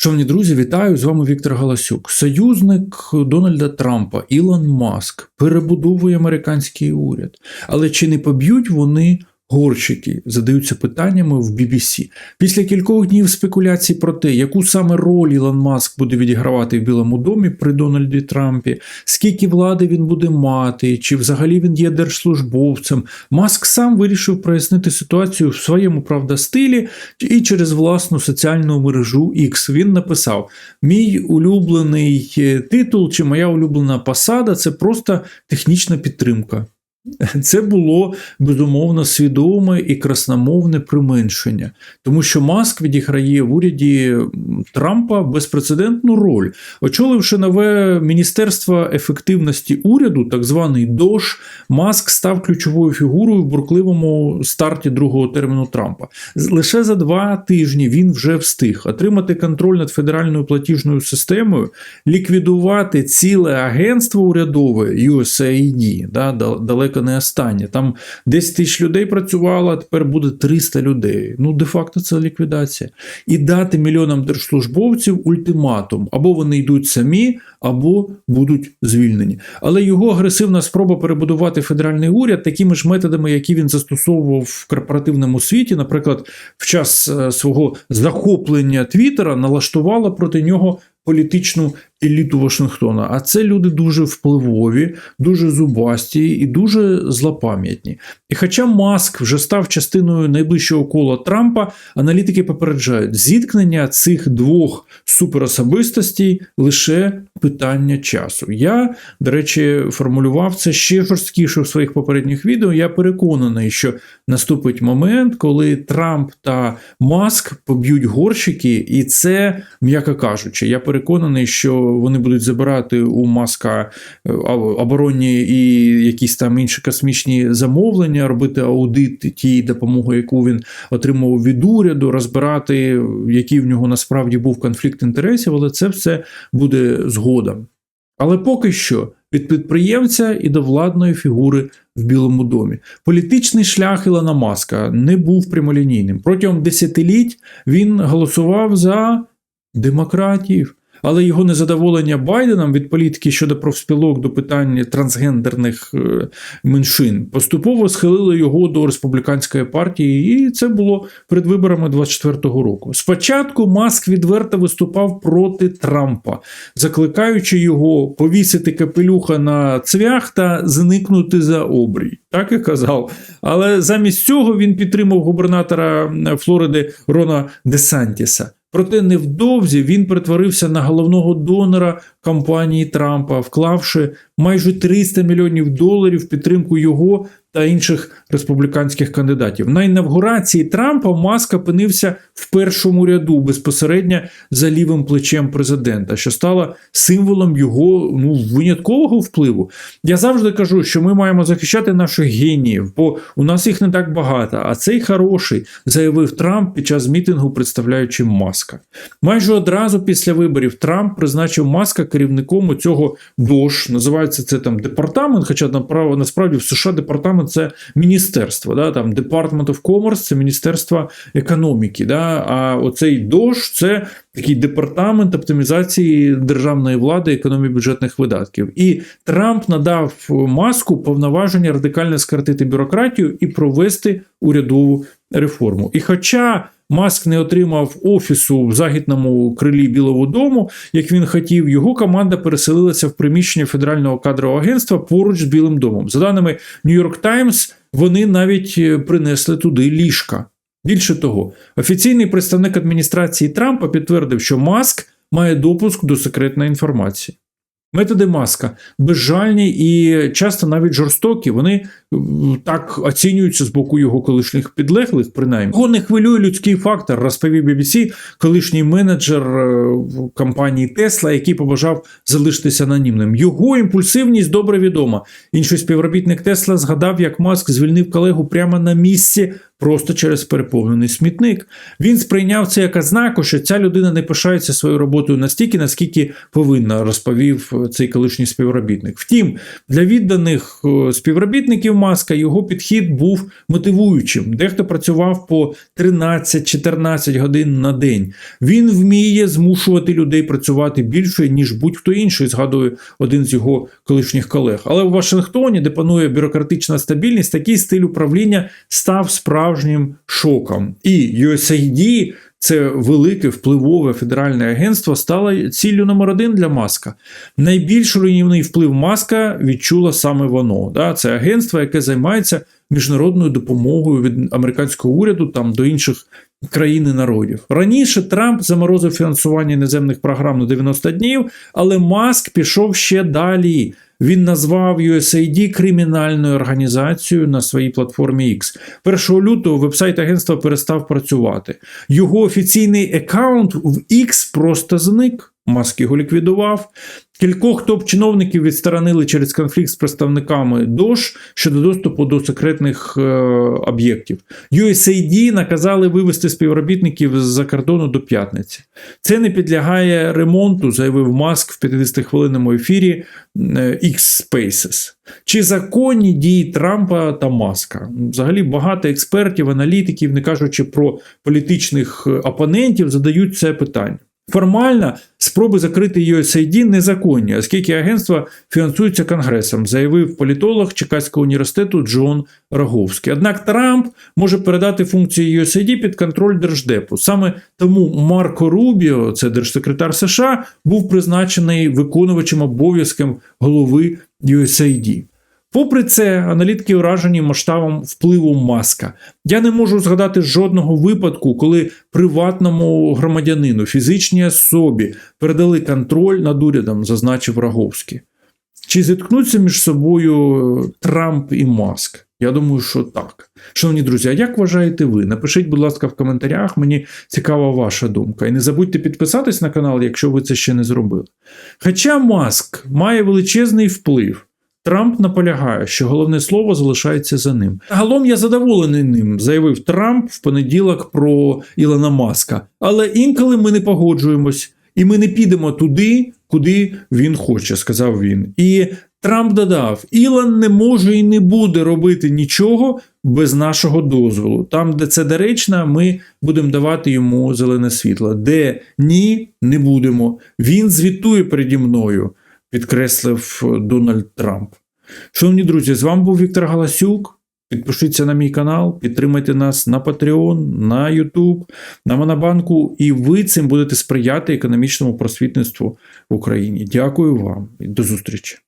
Шановні друзі, вітаю! З вами Віктор Галасюк. Союзник Дональда Трампа Ілон Маск перебудовує американський уряд. Але чи не поб'ють вони горщики? Задаються питаннями в BBC. Після кількох днів спекуляцій про те, яку саме роль Ілон Маск буде відігравати в Білому домі при Дональді Трампі, скільки влади він буде мати, чи взагалі він є держслужбовцем, Маск сам вирішив прояснити ситуацію в своєму правда стилі і через власну соціальну мережу X. Він написав: Мій улюблений е, титул чи моя улюблена посада це просто технічна підтримка. Це було безумовно свідоме і красномовне применшення, тому що Маск відіграє в уряді Трампа безпрецедентну роль, очоливши нове Міністерство ефективності уряду, так званий ДОЖ, Маск став ключовою фігурою в буркливому старті другого терміну Трампа. Лише за два тижні він вже встиг отримати контроль над федеральною платіжною системою, ліквідувати ціле агентство урядове USAID, да, далеко не останнє. Там 10 тисяч людей працювало, а тепер буде 300 людей. Ну, де-факто це ліквідація. І дати мільйонам держслужбовців ультиматум: або вони йдуть самі, або будуть звільнені. Але його агресивна спроба перебудувати федеральний уряд такими ж методами, які він застосовував в корпоративному світі, наприклад, в час е, свого захоплення Твіттера, налаштувала проти нього політичну еліту Вашингтона. А це люди дуже впливові, дуже зубасті і дуже злопам'ятні. І хоча Маск вже став частиною найближчого кола Трампа, аналітики попереджають, зіткнення цих двох суперособистостей лише питання часу. Я, до речі, формулював це ще жорсткіше в своїх попередніх відео. Я переконаний, що наступить момент, коли Трамп та Маск поб'ють горщики, і це, м'яко кажучи, я переконаний, що вони будуть забирати у маска е, оборонні і якісь там інші космічні замовлення, робити аудит тієї допомоги, яку він отримував від уряду, розбирати, який в нього насправді був конфлікт інтересів, але це все буде згодом. Але поки що від підприємця і до владної фігури в Білому домі. Політичний шлях Ілона Маска не був прямолінійним. Протягом десятиліть він голосував за демократів. Але його незадоволення Байденом від політики щодо профспілок до питання трансгендерних е, меншин поступово схилило його до республіканської партії, і це було перед виборами 24-го року. Спочатку Маск відверто виступав проти Трампа, закликаючи його повісити капелюха на цвях та зникнути за обрій. Так і казав. Але замість цього він підтримав губернатора Флориди Рона Десантіса. Проте невдовзі він перетворився на головного донора кампанії Трампа, вклавши майже 300 мільйонів доларів в підтримку його та інших республіканських кандидатів. На інавгурації Трампа Маск опинився в першому ряду безпосередньо за лівим плечем президента, що стало символом його ну, виняткового впливу. Я завжди кажу, що ми маємо захищати наших геніїв, бо у нас їх не так багато. А цей хороший заявив Трамп під час мітингу, представляючи Маска. Майже одразу після виборів Трамп призначив Маска керівником цього ДОЖ. Називається це там департамент, хоча насправді в США департамент це міністерство, да, там Department of Commerce це Міністерство економіки. Да, А оцей ДОЖ це такий департамент оптимізації державної влади, економії бюджетних видатків. І Трамп надав маску повноваження радикально скоротити бюрократію і провести урядову реформу. І хоча Маск не отримав офісу в західному крилі Білого Дому, як він хотів, його команда переселилася в приміщення Федерального кадрового агентства поруч з Білим домом. За даними New York Times, вони навіть е, принесли туди ліжка. Більше того, офіційний представник адміністрації Трампа підтвердив, що Маск має допуск до секретної інформації. Методи маска безжальні і часто навіть жорстокі. Вони так оцінюються з боку його колишніх підлеглих, принаймні. Його не хвилює людський фактор, розповів BBC, колишній менеджер е, компанії Тесла, який побажав залишитися анонімним. Його імпульсивність добре відома. Інший співробітник Тесла згадав, як Маск звільнив колегу прямо на місці просто через переповнений смітник. Він сприйняв це як ознаку, що ця людина не пишається своєю роботою настільки, наскільки повинна, розповів цей колишній співробітник. Втім, для відданих е, співробітників маска його підхід був мотивуючим. Дехто працював по 13-14 годин на день. Він вміє змушувати людей працювати більше, ніж будь-хто інший, згадує один з його колишніх колег. Але в Вашингтоні, де панує бюрократична стабільність, такий стиль управління став справжнім шоком. І USAID – це велике впливове федеральне агентство стало ціллю номер один для Маска. Найбільш руйнівний вплив Маска відчуло саме воно. Да? Це агентство, яке займається міжнародною допомогою від американського уряду там до інших країн і народів. Раніше Трамп заморозив фінансування іноземних програм на 90 днів, але Маск пішов ще далі. Він назвав USAID кримінальною організацією на своїй платформі X. 1 лютого вебсайт агентства перестав працювати. Його офіційний аккаунт в X просто зник. Маск його ліквідував. Кількох топ-чиновників відсторонили через конфлікт з представниками ДОЖ щодо доступу до секретних е, об'єктів. USAID наказали вивести співробітників з-за кордону до п'ятниці. Це не підлягає ремонту, заявив Маск в 50-хвилинному ефірі е, X Spaces. Чи законні дії Трампа та Маска? Взагалі багато експертів, аналітиків, не кажучи про політичних е, опонентів, задають це питання. Формально спроби закрити USAID незаконні, оскільки агентство фінансується Конгресом, заявив політолог Чикаського університету Джон Роговський. Однак Трамп може передати функції USAID під контроль Держдепу. Саме тому Марко Рубіо, це держсекретар США, був призначений виконувачем обов'язком голови USAID. Попри це, аналітики вражені масштабом впливу маска. Я не можу згадати жодного випадку, коли приватному громадянину, фізичній особі передали контроль над урядом, зазначив Роговський. Чи зіткнуться між собою Трамп і Маск? Я думаю, що так. Шановні друзі, а як вважаєте ви? Напишіть, будь ласка, в коментарях, мені цікава ваша думка. І не забудьте підписатись на канал, якщо ви це ще не зробили. Хоча Маск має величезний вплив. Трамп наполягає, що головне слово залишається за ним. Загалом я задоволений ним, заявив Трамп в понеділок про Ілона Маска. Але інколи ми не погоджуємось, і ми не підемо туди, куди він хоче, сказав він. І Трамп додав: Ілон не може і не буде робити нічого без нашого дозволу. Там, де це доречно, ми будемо давати йому зелене світло. Де ні, не будемо. Він звітує переді мною підкреслив Дональд Трамп. Шановні друзі, з вами був Віктор Галасюк. Підпишіться на мій канал, підтримайте нас на Patreon, на YouTube, на Монобанку, і ви цим будете сприяти економічному просвітництву в Україні. Дякую вам і до зустрічі!